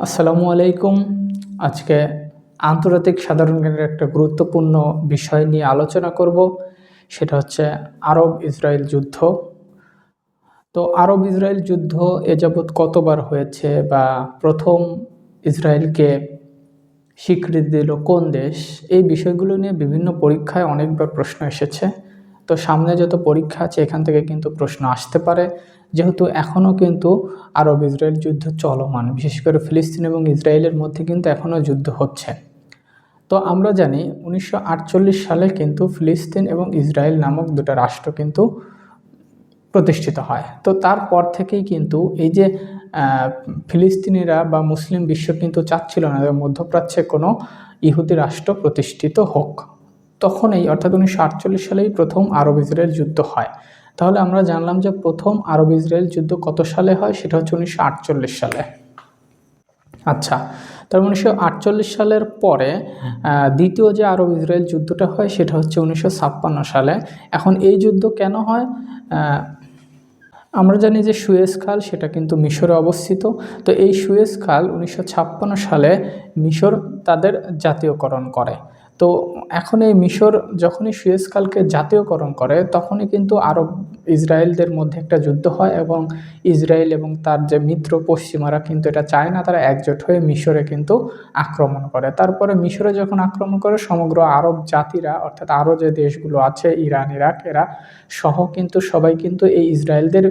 আসসালামু আলাইকুম। আজকে আন্তর্জাতিক সাধারণ জ্ঞানের একটা গুরুত্বপূর্ণ বিষয় নিয়ে আলোচনা করব। সেটা হচ্ছে আরব ইসরায়েল যুদ্ধ। তো আরব ইসরায়েল যুদ্ধ এ যাবৎ কতবার হয়েছে বা প্রথম ইসরায়েলকে স্বীকৃতি দিল কোন দেশ? এই বিষয়গুলো নিয়ে বিভিন্ন পরীক্ষায় অনেকবার প্রশ্ন এসেছে। তো সামনে যত পরীক্ষা আছে, এখান থেকে কিন্তু প্রশ্ন আসতে পারে। যেহেতু এখনও কিন্তু আরব ইসরায়েল যুদ্ধ চলমান, বিশেষ করে ফিলিস্তিন এবং ইসরায়েলের মধ্যে কিন্তু এখনও যুদ্ধ হচ্ছে। তো আমরা জানি উনিশশো আটচল্লিশ সালে কিন্তু ফিলিস্তিন এবং ইসরায়েল নামক দুটো রাষ্ট্র কিন্তু প্রতিষ্ঠিত হয়। তো তারপর থেকেই কিন্তু এই যে ফিলিস্তিনিরা বা মুসলিম বিশ্ব কিন্তু চাচ্ছিল না মধ্যপ্রাচ্যে কোনো ইহুদি রাষ্ট্র প্রতিষ্ঠিত হোক। তখন এই অর্থাৎ উনিশশো আটচল্লিশ সালেই প্রথম আরব ইসরায়েল যুদ্ধ হয়। তাহলে আমরা জানলাম যে প্রথম আরব ইসরায়েল যুদ্ধ কত সালে হয়? সেটা হচ্ছে উনিশশো আটচল্লিশ সালে। আচ্ছা তার উনিশশো আটচল্লিশ সালের পরে দ্বিতীয় যে আরব ইসরায়েল যুদ্ধটা হয়, সেটা হচ্ছে উনিশশো ছাপ্পান্ন সালে। এখন এই যুদ্ধ কেন হয়? আমরা জানি যে সুয়েজ খাল, সেটা কিন্তু মিশরে অবস্থিত। তো এই সুয়েজ খাল উনিশশো ছাপ্পান্ন সালে মিশর তাদের জাতীয়করণ করে। তো এখন এই মিশর যখনই সুয়েজ খালকে জাতীয়করণ করে, তখনই কিন্তু আরব ইসরায়েলদের মধ্যে একটা যুদ্ধ হয় এবং ইসরায়েল এবং তার যে মিত্র পশ্চিমারা কিন্তু এটা চায় না, তারা একজোট হয়ে মিশরে কিন্তু আক্রমণ করে। তারপরে মিশরে যখন আক্রমণ করে, সমগ্র আরব জাতিরা, অর্থাৎ আরও যে দেশগুলো আছে, ইরান, ইরাক, এরা সহ কিন্তু সবাই কিন্তু এই ইসরায়েলদের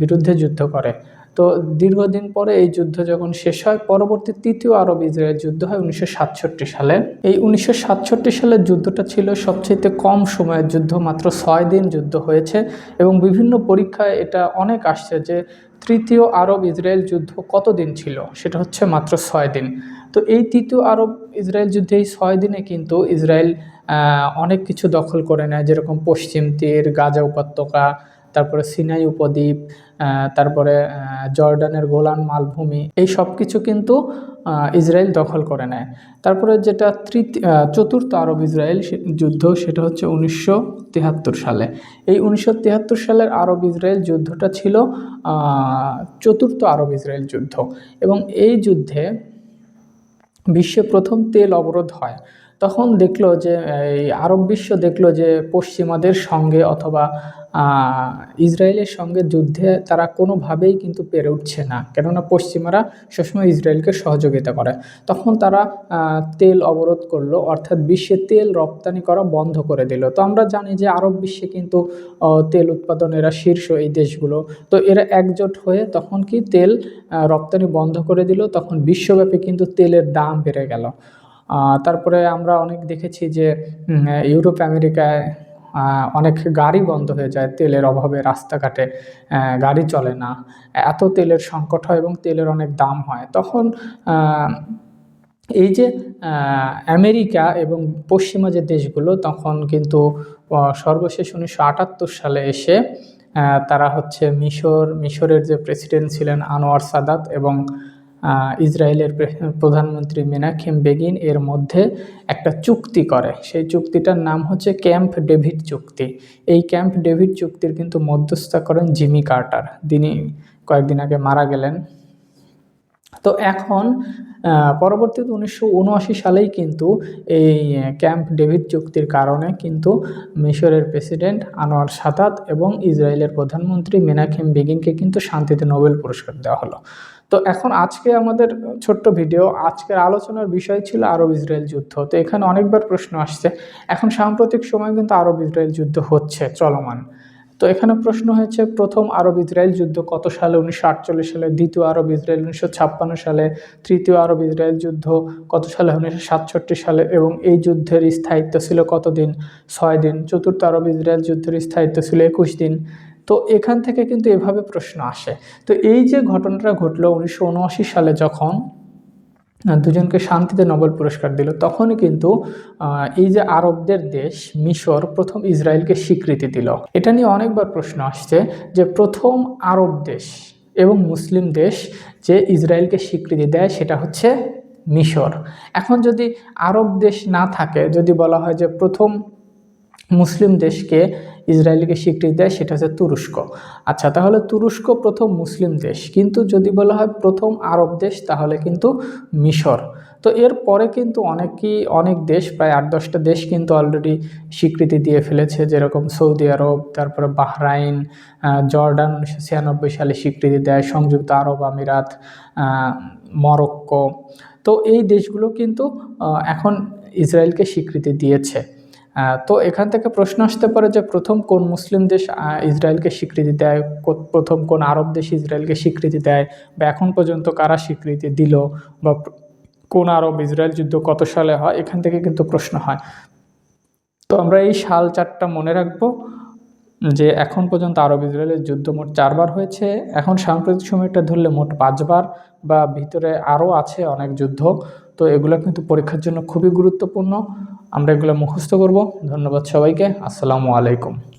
বিরুদ্ধে যুদ্ধ করে। তো দীর্ঘদিন পরে এই যুদ্ধ যখন শেষ হয়, পরবর্তী তৃতীয় আরব ইসরায়েল যুদ্ধ হয় উনিশশো সাতষট্টি সালে। এই উনিশশো সাতষট্টি সালের যুদ্ধটা ছিল সবচেয়ে কম সময়ের যুদ্ধ, মাত্র ছয় দিন যুদ্ধ হয়েছে এবং বিভিন্ন পরীক্ষায় এটা অনেক আসছে যে তৃতীয় আরব ইসরায়েল যুদ্ধ কত দিন ছিল? সেটা হচ্ছে মাত্র ছয় দিন। তো এই তৃতীয় আরব ইসরায়েল যুদ্ধে এই ছয় দিনে কিন্তু ইসরায়েল অনেক কিছু দখল করে নেয়, যেরকম পশ্চিম তীর, গাজা উপত্যকা তারপরে সিনাই উপদ্বীপ তারপরে জর্ডানের গোলান মালভূমি, এই সব কিছু কিন্তু ইসরায়েল দখল করে নেয়। তারপরে যেটা তৃতীয় চতুর্থ আরব ইসরায়েল যুদ্ধ, সেটা হচ্ছে উনিশশো তিয়াত্তর সালে। এই উনিশশো তিয়াত্তর সালের আরব ইসরায়েল যুদ্ধটা ছিল চতুর্থ আরব ইসরায়েল যুদ্ধ। এবং এই যুদ্ধে বিশ্বে প্রথম তেল অবরোধ হয়। তখন দেখল যে, এই আরব বিশ্ব দেখল যে, পশ্চিমাদের সঙ্গে অথবা ইসরায়েলের সঙ্গে যুদ্ধে তারা কোনোভাবেই কিন্তু পেরে উঠছে না। কেননা পশ্চিমারা সবসময় ইসরায়েলকে সহযোগিতা করে। তখন তারা তেল অবরোধ করল, অর্থাৎ বিশ্বে তেল রপ্তানি করা বন্ধ করে দিল। তো আমরা জানি যে, আরব বিশ্বে কিন্তু তেল উৎপাদন এরা শীর্ষ এই দেশগুলো। তো এরা একজোট হয়ে তখন কি তেল রপ্তানি বন্ধ করে দিল, তখন বিশ্বব্যাপী কিন্তু তেলের দাম বেড়ে গেল। তারপরে আমরা অনেক দেখেছি যে ইউরোপ, আমেরিকায় অনেক গাড়ি বন্ধ হয়ে যায় তেলের অভাবে রাস্তাঘাটে গাড়ি চলে না। এত তেলের সংকট হয় এবং তেলের অনেক দাম হয়। তখন এই যে আমেরিকা এবং পশ্চিমা যে দেশগুলো, তখন কিন্তু সর্বশেষ উনিশশো আটাত্তর সালে এসে তারা হচ্ছে মিশর, মিশরের যে প্রেসিডেন্ট ছিলেন আনোয়ার সাদাত এবং ইসরায়েলের প্রধানমন্ত্রী মেনাখিম বেগিন এর মধ্যে একটা চুক্তি করে। সেই চুক্তিটার নাম হচ্ছে ক্যাম্প ডেভিড চুক্তি। এই ক্যাম্প ডেভিড চুক্তির কিন্তু মধ্যস্থা করেন জিমি কার্টার। তিনি কয়েকদিন আগে মারা গেলেন। তো এখন পরবর্তীতে উনিশশো উনআশি সালেই কিন্তু এই ক্যাম্প ডেভিড চুক্তির কারণে কিন্তু মিশরের প্রেসিডেন্ট আনোয়ার সাদাত এবং ইসরায়েলের প্রধানমন্ত্রী মেনাখিম বেগিনকে কিন্তু শান্তিতে নোবেল পুরস্কার দেওয়া হলো। তো এখন আজকে আমাদের ছোট্ট ভিডিও, আজকের আলোচনার বিষয় ছিল আরব ইসরায়েল যুদ্ধ। তো এখানে অনেকবার প্রশ্ন আসছে, এখন সাম্প্রতিক সময় কিন্তু আরব ইসরায়েল যুদ্ধ হচ্ছে, চলমান। তো এখানে প্রশ্ন হয়েছে, প্রথম আরব ইসরায়েল যুদ্ধ কত সালে? উনিশশো আটচল্লিশ সালে, দ্বিতীয় আরব ইসরায়েল, উনিশশো ছাপ্পান্ন সালে, তৃতীয় আরব ইসরায়েল যুদ্ধ কত সালে? উনিশশো সাতষট্টি সালে এবং এই যুদ্ধের স্থায়িত্ব ছিল কতদিন? ছয় দিন। চতুর্থ আরব ইসরায়েল যুদ্ধের স্থায়িত্ব ছিল একুশ দিন। তো এখান থেকে কিন্তু এভাবে প্রশ্ন আসে। তো এই যে ঘটনাটা ঘটলো উনিশশো উনআশি সালে যখন দুজনকে শান্তিতে নোবেল পুরস্কার দিল। তখনই কিন্তু এই যে আরবদের দেশ, মিশর প্রথম ইসরায়েলকে স্বীকৃতি দিল। এটা নিয়ে অনেকবার প্রশ্ন আসছে যে প্রথম আরব দেশ এবং মুসলিম দেশ যে ইসরায়েলকে স্বীকৃতি দেয় সেটা হচ্ছে মিশর। এখন যদি আরব দেশ না থাকে, যদি বলা হয় যে প্রথম মুসলিম দেশকে ইসরায়েলকে স্বীকৃতি দেয়, সেটা হচ্ছে তুরস্ক। আচ্ছা তাহলে তুরস্ক প্রথম মুসলিম দেশ। কিন্তু যদি বলা হয় প্রথম আরব দেশ, তাহলে কিন্তু মিশর। তো এর পরে কিন্তু অনেকই, অনেক দেশ, প্রায় আট দশটা দেশ কিন্তু অলরেডি স্বীকৃতি দিয়ে ফেলেছে, যেরকম সৌদি আরব, তারপরে বাহরাইন জর্ডান উনিশশো ছিয়ানব্বই সালে স্বীকৃতি দেয়, সংযুক্ত আরব আমিরাত মরক্কো। তো এই দেশগুলো কিন্তু এখন ইসরায়েলকে স্বীকৃতি দিয়েছে। তো এখান থেকে প্রশ্ন আসতে পারে যে প্রথম কোন মুসলিম দেশ ইসরায়েলকে স্বীকৃতি দেয় প্রথম কোন আরব দেশ ইসরায়েলকে স্বীকৃতি দেয়, বা এখন পর্যন্ত কারা স্বীকৃতি দিল, বা কোন আরব ইসরায়েল যুদ্ধ কত সালে হয়, এখান থেকে কিন্তু প্রশ্ন হয়। তো আমরা এই সাল চারটা মনে রাখব যে এখন পর্যন্ত আরব ইসরায়েলের যুদ্ধ মোট চারবার হয়েছে। এখন সাম্প্রতিক সময়টা ধরলে মোট পাঁচবার, বা ভিতরে আরও আছে অনেক যুদ্ধ। তো এগুলো কিন্তু পরীক্ষার জন্য খুবই গুরুত্বপূর্ণ। আমরা এগুলো মুখস্থ করব। ধন্যবাদ সবাইকে। আসসালামু আলাইকুম।